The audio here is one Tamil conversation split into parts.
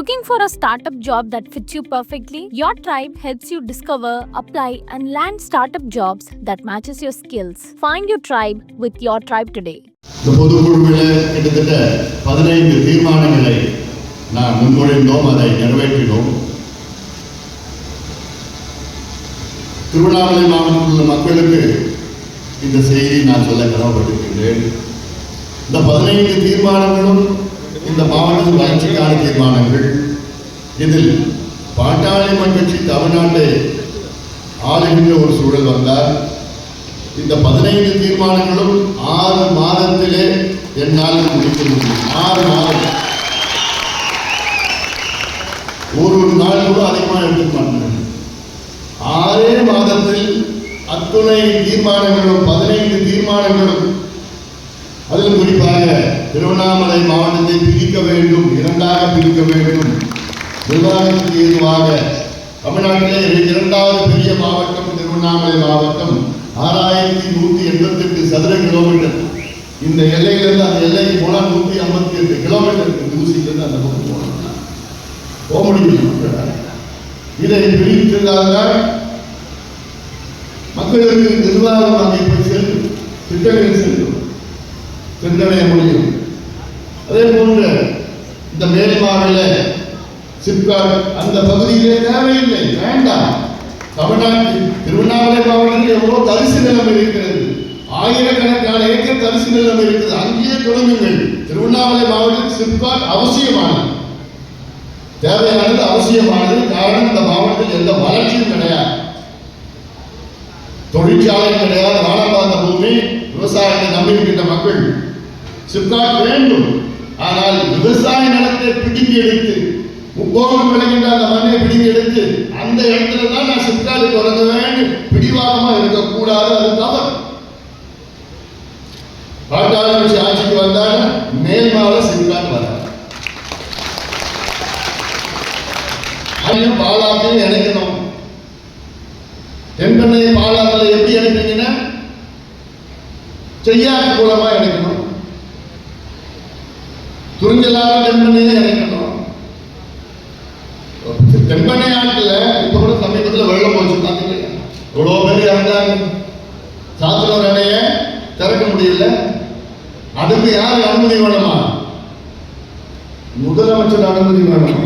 Looking for a startup job that fits you perfectly? Your tribe helps you discover, apply, and land startup jobs that matches your skills. Find your tribe with your tribe today. இந்த பொதுக்குழுவில் கிட்டத்தட்ட பதினைந்து தீர்மானங்களை நான் முன்மொழிந்தோம் அதை நிறைவேற்றினோம் திருவண்ணாமலை மாவட்டத்தில் உள்ள மக்களுக்கு இந்த செய்தி நான் சொல்ல கடமைப்பட்டிருக்கின்றேன் இந்த பதினைந்து தீர்மானங்களும் இந்த மாவட்டத்தின் வளர்ச்சிக்கான தீர்மானங்கள். இதில் பாட்டாளி கட்சி தமிழ்நாட்டை ஆளுகின்ற ஒரு சூழல் வந்தால் இந்த பதினைந்து தீர்மானங்களும் ஆறு மாதத்திலே என்னால் முடிக்க முடியும். ஆறு மாதம். ஒரு ஒரு நாள் கூட அதிகமாக எடுத்துக்க மாட்டேன். ஆறே மாதத்தில் அத்துணை தீர்மானங்களும் பதினைந்து தீர்மானங்களும் அதில் குறிப்பாக திருவண்ணாமலை மாவட்டத்தை பிரிக்க வேண்டும் இரண்டாக பிரிக்க வேண்டும். நிர்வாகத்துக்கு ஏதுவாக தமிழ்நாட்டிலே இரண்டாவது பெரிய மாவட்டம் திருவண்ணாமலை மாவட்டம் ஆறாயிரத்தி நூற்றி எண்பத்தெட்டு சதுர கிலோமீட்டர் இந்த எல்லையிலிருந்து அந்த எல்லைக்கு போனால் நூற்றி ஐம்பத்தி எட்டு கிலோமீட்டர் இருக்கு தூசியிலிருந்து அந்த பக்கம் போகணும். போக முடியும்? இதை பிரித்ததால் மக்களுக்கு நிர்வாகம் அங்கே போய் செல்லும் திட்டங்கள் செல்லும் சென்றடைய முடியும் அதே போன்று இந்த மேல் மாநில சிப்காட் அந்த பகுதியிலே தேவையில்லை வேண்டாம். தமிழ்நாட்டில் திருவண்ணாமலை மாவட்டத்தில் எவ்வளவு தரிசு நிலம் இருக்கிறது. ஆயிரக்கணக்கான ஏக்கர் தரிசு நிலம் இருக்குது. அங்கேயே தொடங்குங்கள். திருவண்ணாமலை மாவட்டத்தில் சிப்காட் அவசியமானது. தேவையானது அவசியமானது. காரணம் இந்த மாவட்டத்தில் எந்த வளர்ச்சியும் கிடையாது. தொழிற்சாலை கிடையாது. வானம் பார்த்த பூமி விவசாயத்தை நம்பியிருக்கின்ற மக்கள் சிப்காட் வேண்டும். ஆனால் விவசாய நிலத்தை பிடுங்கி எடுத்து முக்கோணம் விளைகின்ற அந்த மண்ணை பிடிங்கி எடுத்து அந்த இடத்துல தான் நான் சிப்காடு தொடங்க வேண்டும் பிடிவாதமா இருக்கக்கூடாது அது தவறு. பாட்டாளி கட்சி ஆட்சிக்கு வந்தால் மேல்மால சிப்காடு வர அதையும் பாலாத்தையும் இணைக்கணும். தென்பெண்ணையை பாலாத்தில் எப்படி இணைப்பீங்கன்னா செய்யாத மூலமா இணைக்கணும். துறிஞ்சலாக தென்பெண்ணையை இணைக்கணும் தென்பெண்ணை ஆட்டில் இப்ப கூட சமீபத்தில் வெள்ளம் போச்சு பார்த்தீங்களா? எவ்வளோ பேர் இறந்தாங்க? சாத்தனூர் அணைய திறக்க முடியல. அதுக்கு யார் அனுமதி வேணுமா? முதலமைச்சர் அனுமதி வேணும்?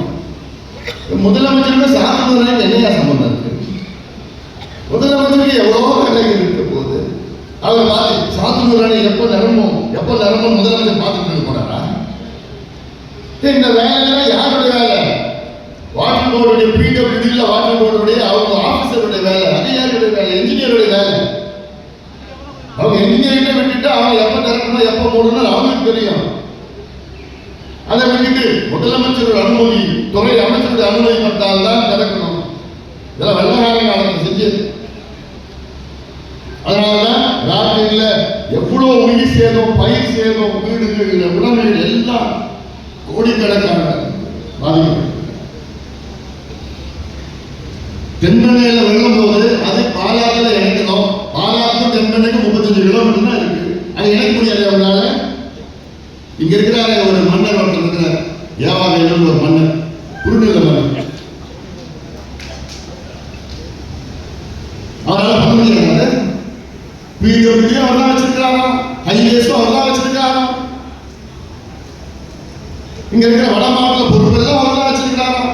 முதலமைச்சருக்கு சாத்தனூர் அணைக்கு என்னையா சம்பந்தம் இருக்கு? முதலமைச்சருக்கு எவ்வளோ வேலைகள் இருக்க போகுது? அவர் பார்த்து சாத்தனூர் எப்போ நிரம்பும்? எப்போ நிரம்பும் முதலமைச்சர் பார்த்துட்டு போனாரா இந்த வேலையெல்லாம் யாருடைய வேலை? வாட்டர் போர்டுடைய பிடபிள்யூடியில் வாட்டர் போர்டுடைய அவங்க ஆஃபீஸருடைய வேலை அதிகாரியுடைய வேலை என்ஜினியருடைய வேலை. அவங்க என்ஜினியர்கிட்ட விட்டுட்டு அவங்க எப்ப திறக்கணும் எப்போ போடணும் அவங்களுக்கு தெரியும். அதை விட்டுட்டு முதலமைச்சரோட அனுமதி துறை அமைச்சருடைய அனுமதி பட்டால் தான் திறக்கணும். இதெல்லாம் வெள்ளக்காரங்க அவங்க செஞ்சது. அதனாலதான் ராத்திரியில் எவ்வளவு உயிர் சேதம் பயிர் சேதம் வீடுகள் உணவுகள் எல்லாம் கோடிக்கணக்கான பாதிக்கப்பட்டது தென்பெண்ணையில வெள்ளம் போது அது பாலாத்துல இணைக்கணும் பாலாத்து தென்பெண்ணைக்கு முப்பத்தஞ்சு கிலோமீட்டர் தான் இருக்கு. அது இணைக்க முடியாது அவங்களால இங்க இருக்கிறார ஒரு மன்னர் ஒருத்தர் இருக்கிறார். ஏவாவேலன் ஒரு மன்னர். குறுநில மன்னர். அவரால் பண்ண முடியாது பிடபிள்யூ அவர் தான் வச்சிருக்காராம் ஹைவேஸும் அவர் தான் வச்சிருக்காராம் இங்க இருக்கிற வட மாவட்ட பொறுப்பெல்லாம் அவர் தான் வச்சிருக்காராம்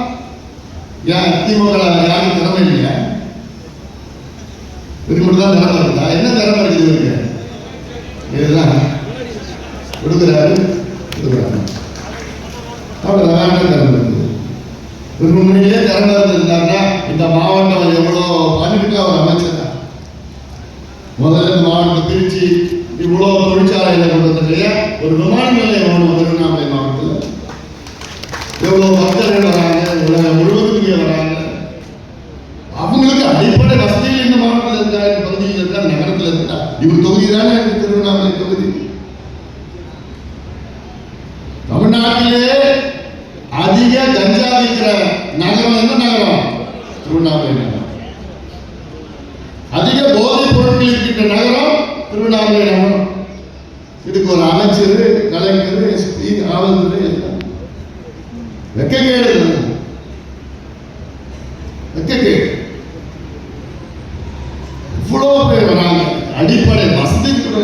ஏன் திமுக யாரும் திறமை இல்லையா? இதுக்கு மட்டும் தான் திறமை இருக்குதா என்ன திறமை இருக்குது இவருக்கு? இதுதான். கொடுக்குறாரு அவ்வளோ அவ்வளோதான் திறமை இருக்குது? ஒரு முன்னிலே திறமை இருந்திருந்தாருன்னா இந்த மாவட்டம் எவ்வளோ பண்ணிட்டு அவர் அமைச்சர் தான். முதல்ல மாவட்டம் திருச்சி பிரித்து இவ்வளோ தொழிற்சாலைகளை கொண்டு வந்தது ஒரு விமான நிலையம் வேணும் திருவண்ணாமலை மாவட்டத்தில் எவ்வளோ பக்தர்கள் வராங்க உலகம் முழுவதும் இங்கே வராங்க. அவங்களுக்கு அடிப்படை வசதிகள் இந்த மாவட்டத்தில் இருக்கா? இந்த பகுதியில் இருக்கா? நகரத்தில் இருக்கா? இவர் தொகுதி தானே எனக்கு திருவண்ணாமலை தொகுதி. தமிழ்நாட்டிலே அதிக கஞ்சா விற்கிற நகரம் என்ன நகரம்? திருவண்ணாமலை நகரம். அதிக போதைப் பொருட்கள் இருக்கின்ற நகரம் திருவண்ணாமலை நகரம். இதுக்கு ஒரு அமைச்சர் கலைஞர் எஸ்பி காவல்துறை வெக்கக்கேடு. இது. வெக்கக்கேடு. இவ்வளோ பேர் வராங்க. அடிப்படை வசதி கூட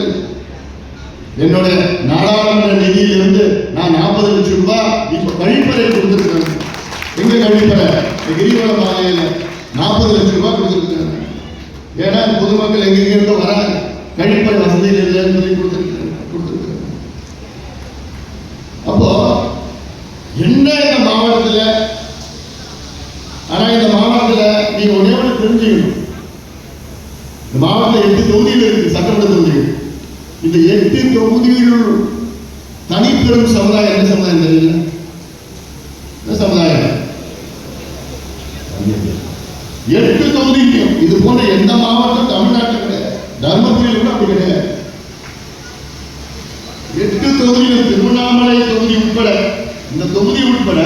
என்னுடைய நாடாளுமன்ற நிதியிலிருந்து நான் நாற்பது லட்சம் ரூபாய் இப்போ கழிப்பறை கொடுத்துருக்கேன் எங்க கழிப்பறை கிரிவல கிரிவலம் பாதையில் நாற்பது லட்சம் ரூபாய் கொடுத்துருக்காங்க ஏன்னா பொதுமக்கள் எங்கெங்கிருந்து வராங்க. கழிப்பறை வசதியில் இல்லைன்னு சொல்லி கொடுத்துருக்காங்க கொடுத்துருக்காங்க அப்போ என்ன இந்த மாவட்டத்தில் ஆனா இந்த மாவட்டத்தில் நீங்க ஒன்னே ஒன்று தெரிஞ்சுக்கணும் இந்த மாவட்டத்தில் எட்டு தொகுதிகள் இருக்கு சட்டமன்ற தொகுதிகள் இந்த எட்டு தொகுதிகள் தனிப்பெரும் சமுதாயம் என்ன சமுதாயம் தெரியல என்ன சமுதாயம் எட்டு தொகுதிக்கும் இது போன்ற எந்த மாவட்டம் தமிழ்நாட்டில் கிடையாது தர்மபுரியில் கூட அப்படி கிடையாது. எட்டு தொகுதியில் திருவண்ணாமலை தொகுதி உட்பட இந்த தொகுதி உட்பட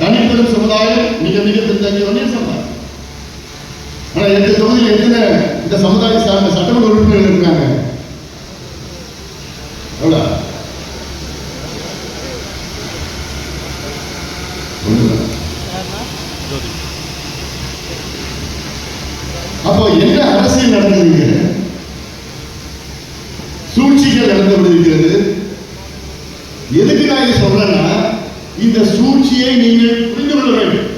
தனிப்பெரும் சமுதாயம் மிக மிக பின்தங்கிய சொன்னார் சமுதாயம். ஆனா எட்டு தொகுதியில் எத்தனை இந்த சமுதாய சார்ந்த சட்டமன்ற உறுப்பினர்கள் இருக்காங்க? எவ்வளோ ஒண்ணுதான். அப்போ என்ன அரசியல் நடந்திருக்கு சூழ்ச்சிகள் நடந்து கொண்டிருக்கிறது எதுக்காக சொல்றேன்னா இந்த சூழ்ச்சியை நீங்கள் புரிந்து கொள்ள வேண்டும்.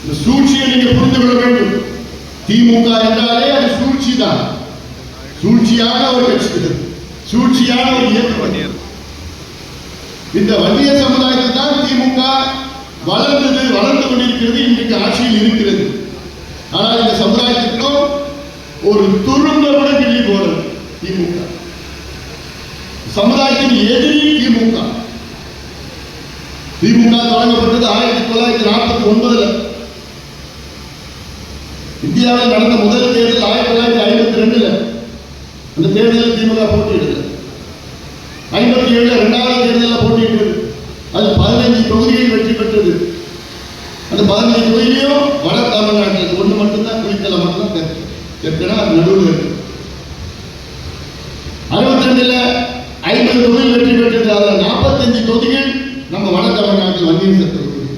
இந்த சூழ்ச்சியை நீங்கள் புரிந்து கொள்ள வேண்டும். திமுக என்றாலே அது சூழ்ச்சி தான். சூழ்ச்சியான ஒரு கட்சி சூழ்ச்சியான ஒரு இயக்கம் இந்த வன்னிய சமுதாயத்தில் தான் திமுக வளர்ந்தது வளர்ந்து கொண்டிருக்கிறது இன்றைக்கு ஆட்சியில் இருக்கிறது. ஆனால் இந்த சமுதாயத்திற்கும் ஒரு துரும்ப கூட கிள்ளி போறது திமுக. சமுதாயத்தின் எதிரி திமுக. திமுக தொடங்கப்பட்டது ஆயிரத்தி தொள்ளாயிரத்தி நாற்பத்தி ஒன்பதுல. இந்தியாவில் நடந்த முதல் தேர்தல் ஆயிரத்தி தொள்ளாயிரத்தி ஐம்பத்தி ரெண்டுல. அந்த தேர்தலில் திமுக போட்டியிடுது. ஐம்பத்தி ஏழுல இரண்டாவது தேர்தலில் போட்டியிட்டது. அது பதினைஞ்சு தொகுதியில் வெற்றி பெற்றது. அந்த பதினைஞ்சு தொகுதியிலையும் வட தமிழ்நாட்டில் ஒன்று மட்டும்தான் குளித்தலை மட்டும்தான் தெற்கு தெற்குனா அது நடுவில் இருக்கு அறுபத்தி ரெண்டுல ஐம்பது தொகுதி வெற்றி பெற்றது அதில் நாற்பத்தஞ்சு தொகுதிகள் நம்ம வட தமிழ்நாட்டில் வன்னியர் சட்ட தொகுதி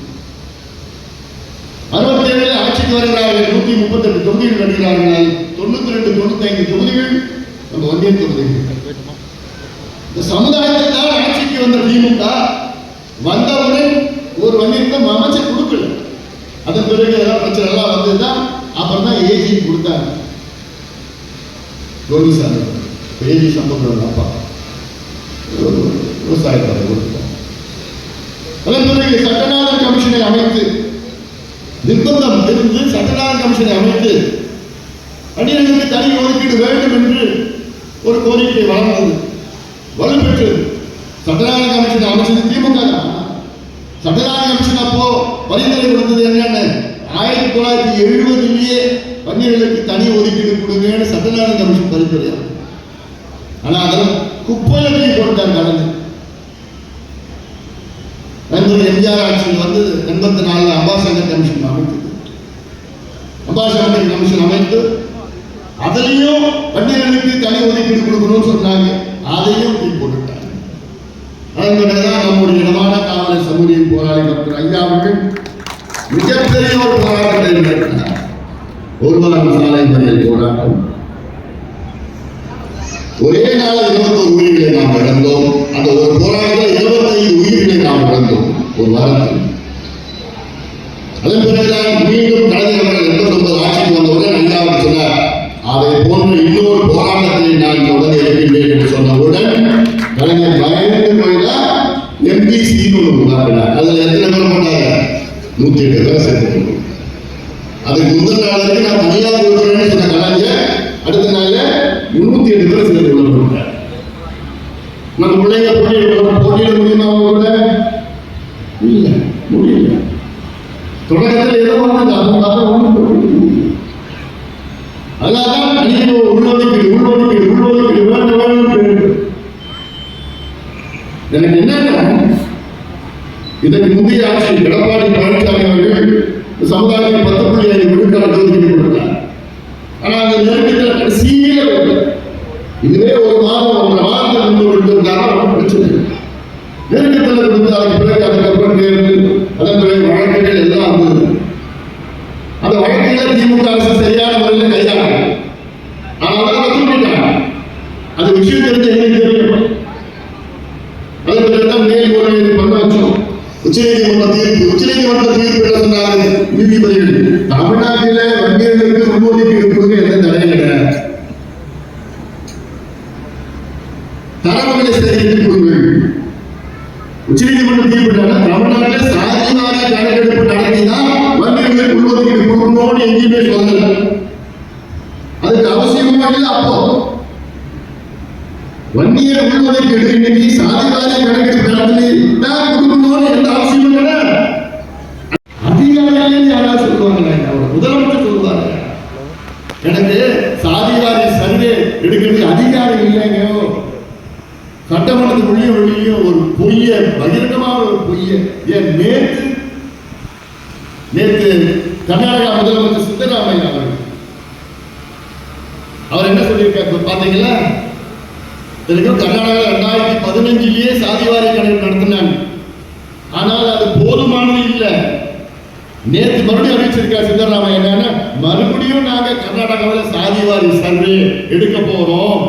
அறுபத்தி ஏழுல ஆட்சிக்கு வருகிறார்கள் நூத்தி முப்பத்தெட்டு தொகுதிகள் தொண்ணூத்தி ரெண்டு தொண்ணூத்தி ஐந்து தொகுதிகள் நம்ம ஒன்றிய தொகுதிகள். இந்த சமுதாயத்தில் தான் ஆட்சிக்கு வந்த திமுக வந்தவுடன் ஒரு வன்னியருக்கும் அமைச்சர் கொடுக்கல. அதன் பிறகு எல்லாம் பிரச்சனை எல்லாம் வந்ததுதான் அப்புறம் தான் ஏஜி கொடுத்தாங்க. கோவிசாமி ஏஜி சம்பந்தம் அப்பா. விவசாயத்தை கொடுத்தாங்க அதன் பிறகு சட்டநாதன் கமிஷனை அமைத்து நிர்பந்தம் இருந்து சட்டநாதன் கமிஷனை அமைத்து பணியிடங்களுக்கு தனி ஒதுக்கீடு வேண்டும் என்று ஒரு கோரிக்கை வளர்ந்தது வலுப்பெற்றது சட்டநாயக கமிஷன் அமைச்சது திமுக தான். சட்டநாதன் கமிஷன் அப்போ பரிந்துரை கொடுத்தது என்னென்ன ஆயிரத்தி தொள்ளாயிரத்தி எழுபதுலேயே பன்னீர்களுக்கு தனி ஒதுக்கீடு கொடுங்கன்னு சட்டநாயக கமிஷன் பரிந்துரை ஆனால் அதெல்லாம் குப்பையில தூக்கி கடந்து. நண்பர் எம்ஜிஆர் ஆட்சியில் வந்து எண்பத்தி நாலுல அம்பாசங்கர் கமிஷன் அமைத்தது. அம்பாசங்கர் கமிஷன் அமைத்து அதுலயும் பன்னீர்களுக்கு தனி ஒதுக்கீடு கொடுக்கணும்னு சொன்னாங்க அதையும் நீ போட்டுட்டாங்க. நம்முடைய இடமான காவலை சமூக போராளி டாக்டர் ஐயா அவர்கள் மிகப்பெரிய ஒரு போராட்டத்தை நடத்தினார் ஒரு வாரம் சாலை மறியல் போராட்டம். ஒரே நாள் இருபத்தொரு உயிர்களை நாம் இழந்தோம். அந்த ஒரு போராட்டத்தில் இருபத்தைந்து உயிர்களை நாம் இழந்தோம். ஒரு வாரத்தில். அதன் பிறகுதான் மீண்டும் கலைஞர் அவர்கள் எண்பத்தொன்பது ஆட்சிக்கு வந்தவுடன் ஐயா அவர் சொன்னார் அதை போன்ற இன்னொரு போராட்டத்தை நான் தொடங்க இருக்கின்றேன் என்று சொன்னவுடன் கலைஞர் பயந்து போய்தான் எம்பிசின்னு ஒன்று உருவாக்கினார் அதில் எத்தனை பேர் பண்ணாங்க நூற்றி எட்டு பேர் சேர்த்து அதுக்கு முதல் நாள் வரைக்கும் நான் தனியாக கொடுக்குறேன்னு சொன்ன கலைஞர் அடுத்த நாள்ல முன்னூத்தி எட்டு பேர் சேர்த்து உள்ள போட்டார் நம்ம பிள்ளைங்க போட்டியிட போட்டியிட முடியுமா அவங்க கூட இல்ல முடியல தொடக்கத்தில் ஏதோ ஒன்று அவங்க அதை ஒன்று அதனால்தான் அநேக உள்ளொதுக்கீடு உள்ளொதுக்கீடு உள்ளொதுக்கீடு வேண்டும் வேண்டும் வேண்டும் எனக்கு என்னன்னா இதற்கு முந்தைய ஆட்சி எடப்பாடி பழனிசாமி அவர்கள் இந்த சமுதாயத்தில் பத்து புள்ளி ஐந்து விழுக்காடு ஒதுக்கீடு கொடுத்தார் ஆனால் அந்த நேரத்தில் கடைசியில இதுவே ஒரு மாதம் ஒன்றரை மாதத்தில் இருந்து கொடுத்திருந்தாலும் பிரச்சனை நெருக்கத்தில் இருந்து அதுக்கு பிறகு அதுக்கப்புறம் அதன் பிறகு உச்சநீதிமன்ற தீர்ப்பு என்ன சொன்னாங்க நீதிபதிகள் தமிழ்நாட்டில வன்னியர்களுக்கு முன்ஒதுக்கீடு கொடுக்க எந்த தடையும் கிடையாது தரவுகளை சேகரித்து உச்சநீதிமன்றம் தீர்ப்பிட்டாங்க தமிழ்நாட்டில் சாதிவாரி கணக்கெடுப்பு நடத்திதான் வன்னியர்களுக்கு உள்ஒதுக்கீடு கொடுக்கணும்னு எங்கேயுமே சொல்லல. அதுக்கு அவசியமா இல்லை அப்போ. வன்னியர் உள்ஒதுக்கீடு இன்னைக்கு சாதிவாரி கணக்கெடுப்பு நடத்தி தான் கொடுக்கணும்னு எந்த அவசியமும் இல்லை. அதிகாரிகளே யாராவது சொல்லுவாங்க முதலமைச்சர் சொல்லுவாங்க எனக்கு சாதிவாரி சர்வே எடுக்கிறது அதிகாரம் இல்லைங்க. சட்டமன்றத்துக்குள்ளேயும் வெளியே ஒரு பொய்ய பகிரங்கமான ஒரு பொய்ய ஏன் நேற்று நேற்று கர்நாடகா முதலமைச்சர் சித்தராமையா அவர்கள் அவர் என்ன சொல்லியிருக்காரு பாத்தீங்களா தெரியும் கர்நாடகா ரெண்டாயிரத்தி பதினஞ்சிலேயே சாதிவாரி கணக்கு நடத்தினாங்க. ஆனால் அது போதுமானது இல்லை. நேற்று மறுபடியும் அறிவிச்சிருக்கார் சித்தராமையா என்னன்னா மறுபடியும் நாங்க கர்நாடகாவில் சாதிவாரி சர்வே எடுக்க போறோம்.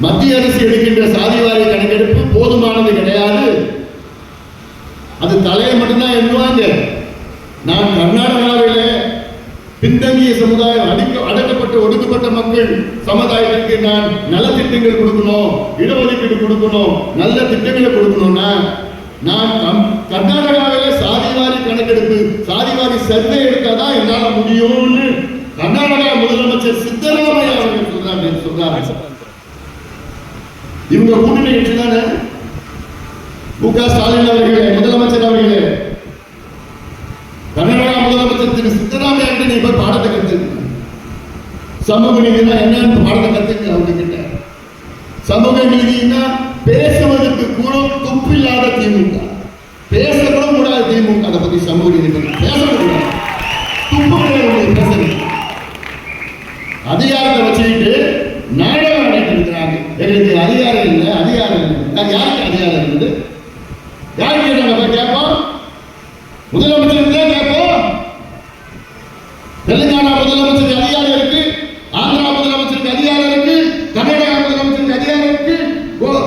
மத்திய அரசு எடுக்கின்ற சாதிவாரி கணக்கெடுப்பு போதுமானது கிடையாது. அது தலையை மட்டும்தான் எண்ணுவாங்க. நான் கர்நாடகாவில் பின்தங்கிய சமுதாயம் அடிக்க அடக்கப்பட்ட ஒடுக்கப்பட்ட மக்கள் சமுதாயத்திற்கு நான் நலத்திட்டங்கள் கொடுக்கணும் இடஒதுக்கீடு கொடுக்கணும் நல்ல திட்டங்களை கொடுக்கணும்னா நான் கம்- கர்நாடகாவில சாதிவாரி கணக்கெடுப்பு சாதிவாரி சர்வே எடுத்தாதான் என்னால முடியும்னு கர்நாடகா முதலமைச்சர் சித்தராமையா அவர்கள் சொல்றாங்க சொல்றாங்க. இவங்க கூட்டணி கட்சி தானே மு க ஸ்டாலின் அவர்களே முதலமைச்சர் அவர்களே. கர்நாடக முதலமைச்சர் திரு சித்தராமையா கிட்ட நீ போய் பாடத்தை கத்துக்க சமூக நீதினா என்னன்னு பாடத்தை கத்துக்க அவங்க கிட்ட சமூக நீதினா பேசுவதற்கு கூட துப்பில்லாத திமுக. பேச கூட கூடாது திமுக. அதை பத்தி சமூக நீதி பத்தி பேச துப்பு கிடையாது பேசுறது அதிகாரத்தை வச்சுக்கிட்டு நாடகம் ஆடிட்டு இருக்கிறாங்க. எங்களுக்கு அதிகாரம் இல்லை அதிகாரம் இல்லை அது யாருக்கு அதிகாரம் இருக்குது யாருக்கு நாங்க போய் கேட்போம் முதலமைச்சர் தான் கேட்போம் தெலுங்கானா முதலமைச்சருக்கு அதிகாரம் இருக்கு ஆந்திரா முதலமைச்சருக்கு அதிகாரம் இருக்கு கர்நாடகா முதலமைச்சருக்கு அதிகாரம் இருக்கு ஓ-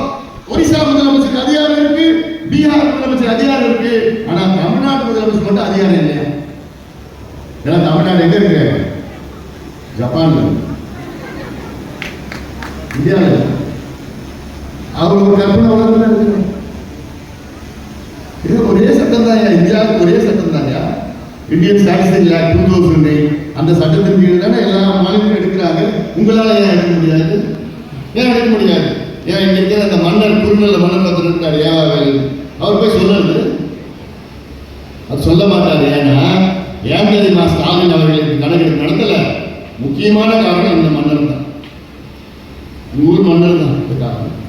ஒரிசா முதலமைச்சருக்கு அதிகாரம் இருக்கு பீகார் முதலமைச்சர் அதிகாரம் இருக்கு ஆனா தமிழ்நாடு முதலமைச்சர் மட்டும் அதிகாரம் இல்லையா ஏன்னா தமிழ்நாடு எங்க இருக்கு ஜப்பான்ல இருக்கு. இந்தியாவில் இருக்கு. அவர் ஒரு கற்பனை உலகத்துல இருக்கு இது ஒரே சட்டம் தான் இந்தியாவுக்கு ஒரே சட்டம் தான்யா Indian statistic act two thousand அந்த சட்டத்தின் கீழ் தானே எல்லா மாநிலங்களும் எடுக்கிறாங்க உங்களால் ஏன் எடுக்க முடியாது? ஏன் எடுக்க முடியாது? ஏன் இன்னைக்கு அந்த மன்னர் குறுநில மன்னர் ஒருத்தர் இருக்காரு? ஏவாவேல் அவர் போய் சொல்றது அது சொல்ல மாட்டார். ஏன்னா ஏன் தெரியுமா ஸ்டாலின் அவர்களுக்கு கணக்கெடுப்பு நடத்தலை. முக்கியமான காரணம் இந்த மன்னர் தான். ஊர் மன்னர் தான் இந்த காரணம்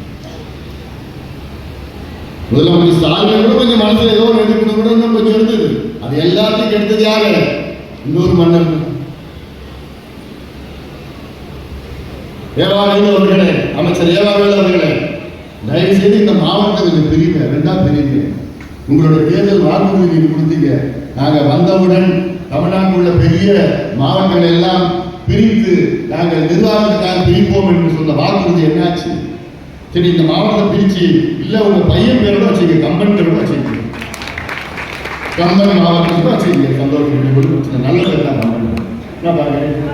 முதலமைச்சர் ஸ்டாலின் கூட கொஞ்சம் மனசுல ஏதோ ஒன்று எடுக்கணும் கூட இன்னும் கொஞ்சம் இருந்தது அது எல்லாத்தையும் எடுத்தது யாரு? இன்னொரு மன்னர் தான். ஏவாவேலு அவர்களே அமைச்சர் ஏவாவேலு அவர்களே தயவு செய்து இந்த மாவட்டத்தை கொஞ்சம் பிரிங்க ரெண்டா பிரிங்க உங்களோட தேர்தல் வாக்குறுதி நீங்க கொடுத்தீங்க. நாங்க வந்தவுடன் தமிழ்நாட்டில் உள்ள பெரிய மாவட்டங்கள் எல்லாம் பிரித்து நாங்கள் நிர்வாகத்துக்காக பிரிப்போம் என்று சொன்ன வாக்குறுதி என்னாச்சு? சரி இந்த மாவட்டத்தை பிரிச்சு இல்ல உங்க பையன் பேரோட வச்சுக்க கம்பன் பேரோட வச்சுக்க கம்பன் மாவட்டத்தோட வச்சுக்க சந்தோஷம் கொடுத்து நல்ல பேர் தான் என்ன பாருங்க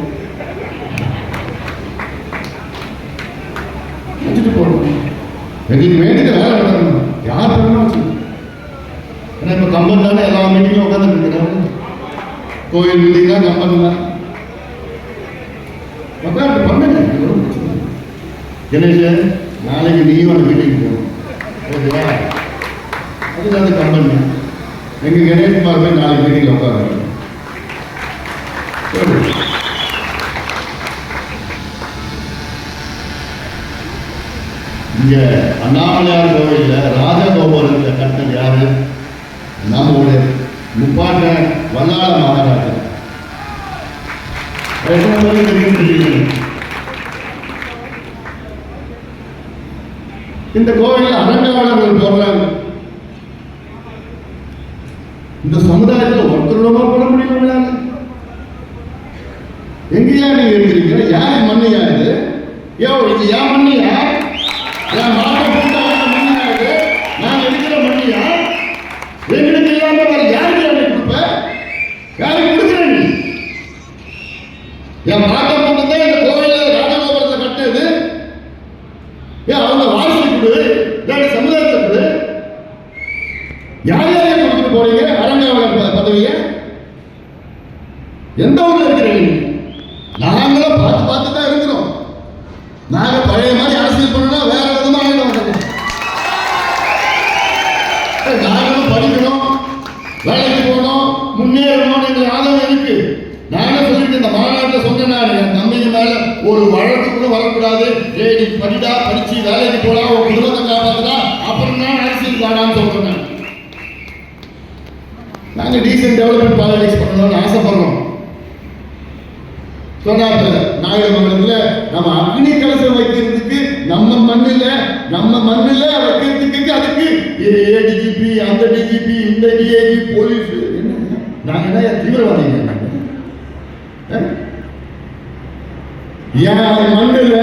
வச்சுட்டு போகணும். எதுக்கு வேண்டியது வேலை நடக்கணும் யார் வேணும்னா வச்சுக்கணும் ஏன்னா இப்போ கம்பன் தானே எல்லா மீட்டிங்கும் உட்காந்து இருக்கிறாங்க கோயில் மீட்டிங் தான் கம்பன் தான். உட்காந்து பண்ணுங்க. சார் நாளைக்கு நீயும் அந்த மீட்டிங் போகணும் ஓகேவா அது அந்த கம்பன் எங்க கணேஷ்குமார் போய் நாளைக்கு மீட்டிங்ல உட்காந்து இங்க அண்ணாமலையார் கோவில்ல ராஜகோபுரத்தில் கட்டினது யாரு நம்மளுடைய முப்பாட்ட வல்லாள மகாராஜா எத்தனை பேருக்கு தெரியும் இந்த கோவிலில் அலங்காவலர்கள் போடுறாங்க. இந்த சமுதாயத்தில் ஒருத்தரோட போட முடியும் எங்கேயா நீங்க இருக்கிறீங்க? யார் மண்ணையா இது? ஏன் இது ஏன் மண்ணியா? என் மாட்டை போட்டு மண்ணியா இது நான் இருக்கிற மண்ணியா வேலையை கொடுத்துட்டு போறீங்க அரங்காவலர் ப- பதவியை எந்த ஊர்ல இருக்கிறீங்க? நாங்களும் பார்த்து பார்த்து தான் இருக்கிறோம். நாங்க பழைய மாதிரி அரசியல் பண்ணா வேற விதமா நாங்களும் படிக்கணும் வேலைக்கு போகணும் முன்னேறணும் என்ற ஆதரவு இருக்கு. நானே சொல்லிட்டு இந்த மாநாட்டில் சொன்னேன் நான் என் தம்பிங்க மேல ஒரு வழக்கு கூட வரக்கூடாது. ஏய் நீ படிடா படிச்சு வேலைக்கு போலாம் ஒரு குடும்பத்தை காப்பாத்துடா அப்புறம் தான் அரசியல் வாடான்னு சொல்றேன் நாங்கள் நாங்க டீசென்ட் டெவலப்மெண்ட் பாலிடிக்ஸ் பண்ணணும்னு ஆசைப்படுறோம். சொன்னாங்க நாகமங்கலத்துல நம்ம அக்னி கலசம் வைக்கிறதுக்கு நம்ம மண்ணில் நம்ம மண்ணில் வைக்கிறதுக்கு அதுக்கு ஏடிஜிபி அந்த டிஜிபி இந்த டிஏஜி போலீஸ். என்ன? நாங்க என்ன தீவிரவாதிங்க? நாங்க அஹ்? என் மண்ணுல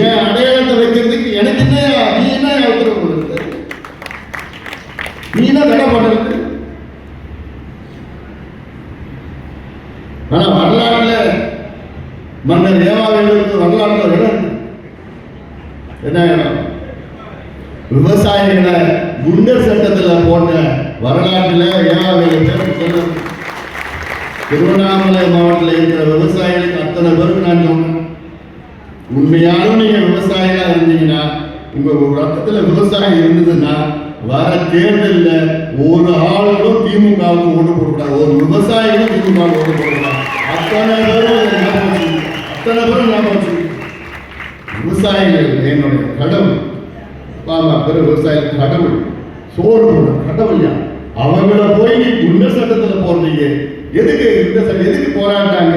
என் அடையாளத்தை வைக்கிறதுக்கு எனக்கு என்ன நீ என்ன உத்தரவு நீ என்ன தடை பண்ணுறது ஆனா வரலாறுல மன்னர் ஏவாவேலுக்கு இடம் என்ன இடம்? விவசாயிகளை குண்டர் சட்டத்தில் போட்ட வரலாற்றில் ஏவாவேலு பேர் திருவண்ணாமலை மாவட்டத்தில் இருக்கிற விவசாயிகளுக்கு அத்தனை பேருக்கு நான் சொன்னேன். உண்மையாலும் நீங்கள் விவசாயிகளாக இருந்தீங்கன்னா உங்கள் ரத்தத்தில் விவசாயம் இருந்ததுன்னா வர தேர்தலில் ஒரு ஆளுக்கும் திமுகவுக்கு ஓட்டு போடக்கூடாது. ஒரு விவசாயிகளும் திமுகவுக்கு ஓட்டு போடக்கூடாது. அத்தனை பேரும் அத்தனை பேரும் ஞாபகம் விவசாயிகள் என்னுடைய கடவுள். ஆமா பெரு விவசாயிகள் கடவுள். சோறு போடுற கடவுள் யார்? அவங்கள போய் நீ குண்ட சட்டத்துல போடுறீங்க. எதுக்கு இந்த சட்டம் எதுக்கு போராடுறாங்க?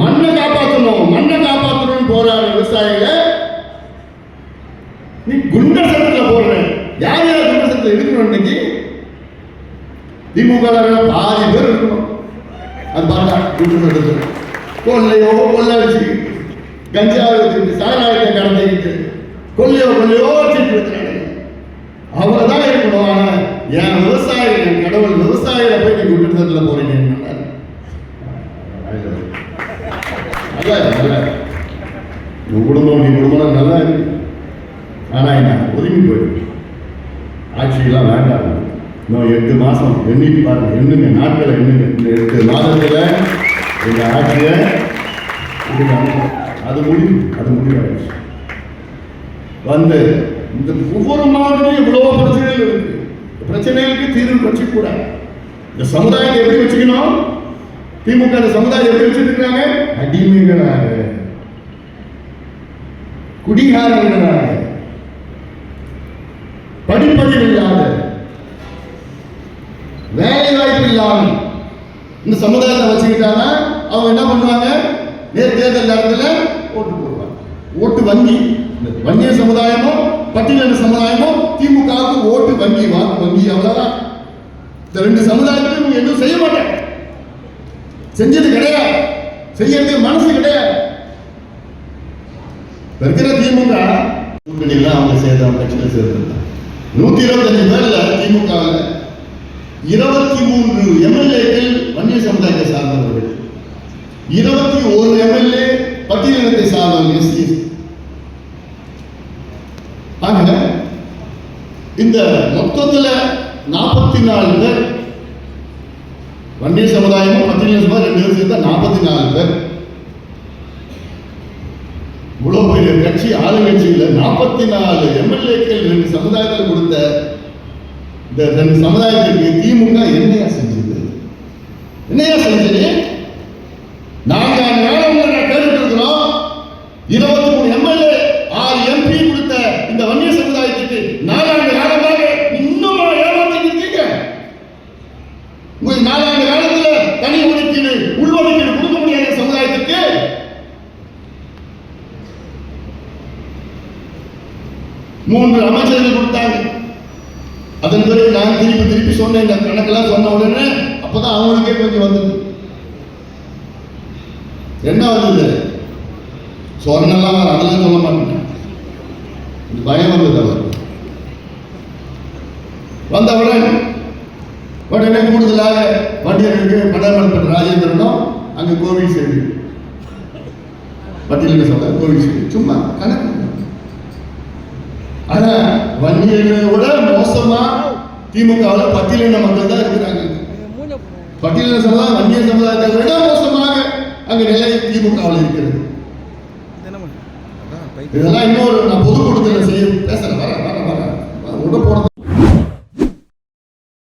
மண்ணை காப்பாற்றணும் மண்ணை காப்பாற்றணும்னு போறாங்க விவசாயிகளை. நீ குண்ட சட்டத்துல போடுற. யார் யார் குண்ட சட்டத்தில் இருக்கணும் இன்னைக்கு? திமுக பாதி பேர் இருக்கணும். அது பார்த்தா குண்ட சட்டத்துல. கொள்ளையோ கொள்ளாச்சு கஞ்சாவை வச்சுட்டு சாராயத்தை கடந்துக்கிட்டு கொள்ளையோ கொள்ளையோ வச்சுட்டு இருக்கிறாங்க. அவங்க தான் இருக்கணும் ஆனா என் விவசாயி என் கடவுள் விவசாயில போய் நீ குண்ட சட்டத்துல போறீங்க உன் குடும்பம் நீ குடும்பம் நல்லா இருக்கு. ஆனா என்ன ஒதுங்கி போயிருக்கு ஆட்சியெல்லாம் வேண்டாம். இன்னும் எட்டு மாசம் எண்ணிட்டு பாருங்க எண்ணுங்க நாட்களை எண்ணுங்க. இந்த எட்டு மாதத்துல இந்த ஆட்சியை அது முடிவு அது முடிவாயிடுச்சு வந்து இந்த ஒவ்வொரு மாவட்டத்திலும் இவ்வளவு பிரச்சனைகள் இருக்கு. பிரச்சனைகளுக்கு தீர்வு வச்சுக்க இந்த சமுதாயத்தை எப்படி வச்சுக்கணும்? திமுக இந்த சமுதாயம் எப்படி வச்சுட்டு இருக்காங்க அடிமைகளாக. குடிகாரர்களாக படிப்பறிவு இல்லாத வேலை வாய்ப்பு இல்லாமல் இந்த சமுதாயத்தை வச்சுக்கிட்டாங்க அவங்க என்ன பண்ணுவாங்க? நேர் தேர்தல் நேரத்தில் ஓட்டு போடுவாங்க. ஓட்டு வங்கி இந்த வன்னிய சமுதாயமும் பட்டியலின சமுதாயமும் திமுகவுக்கு ஓட்டு வங்கி வாக்கு வங்கி அவ்வளோதான் இந்த ரெண்டு சமுதாயத்துக்கும் இவங்க எதுவும் செய்ய மாட்டாங்க. செஞ்சது கிடையாது. செய்யறது மனசு கிடையாது. இருக்கிற திமுக கூட்டணியில் அவங்க சேர்ந்த கட்சியில் சேர்ந்தாங்க நூத்தி இருபத்தஞ்சு பேர்ல திமுகவில். இருபத்தி மூன்று எம்எல்ஏக்கள் வன்னிய சமுதாயத்தை சார்ந்தவர்கள். இருபத்தி ஒரு எம்எல்ஏ பட்டியலினத்தை சார்ந்தவர்கள் எஸ்சி ஆக இந்த மொத்தத்தில் நாற்பத்தி நாலு பேர் வன்னிய சமுதாயமும் பட்டியலின சமுதாயம் ரெண்டு பேரும் சேர்ந்தா நாற்பத்தி நாலு பேர். இவ்வளோ பெரிய கட்சி ஆளுங்கட்சியில் நாற்பத்தி நாலு எம்எல்ஏக்கள் ரெண்டு சமுதாயத்தில் கொடுத்த இந்த ரெண்டு சமுதாயத்திற்கு திமுக என்னையா செஞ்சது? என்னையா செஞ்சது? நாங்க நாளை நான் கேட்டுட்டு இருக்கிறோம் இருபத்தி மூணு எம்எல்ஏ ஆறு எம்பி கொடுத்த இந்த வன்னிய சமுதாயத்துக்கு நாலாண்டு காலமாக இன்னும் ஏமாத்திட்டு இருக்கீங்க. உங்க நாலாண்டு காலத்துல தனி ஒதுக்கீடு உள் ஒதுக்கீடு கொடுக்க முடியாத சமுதாயத்துக்கு. மூன்று அமைச்சர்கள் கொடுத்தாங்க. அதன் பிறகு நான் திருப்பி திருப்பி சொன்னேன் இந்த கணக்கெல்லாம் சொன்ன உடனே அப்பதான் அவங்களுக்கே கொஞ்சம் வந்தது. என்ன வந்தது? சொன்னெல்லாம் அதெல்லாம் சொல்ல மாட்டேன் இது பயம் வந்தது அவர் வந்தவுடன் உடனே கூடுதலாக வண்டியர்களுக்கு பட்டாளப்பட்ட ராஜேந்திரனும் அங்கே கோவில் செய்து பட்டியலில் சொல்ல கோவில் செய்து சும்மா கணக்கு. ஆனா வன்னியர்களை விட மோசமா திமுகவில் பட்டியலின மக்கள் தான் இருக்கிறாங்க. பட்டியலின சமுதாயம் வன்னிய சமுதாயத்தை விட மோசமாக அந்த நிலை திமுகவில் இருக்கிறது. இதெல்லாம் இன்னொரு நான் பொது பொதுக்கூட்டத்தில் செய்ய பேச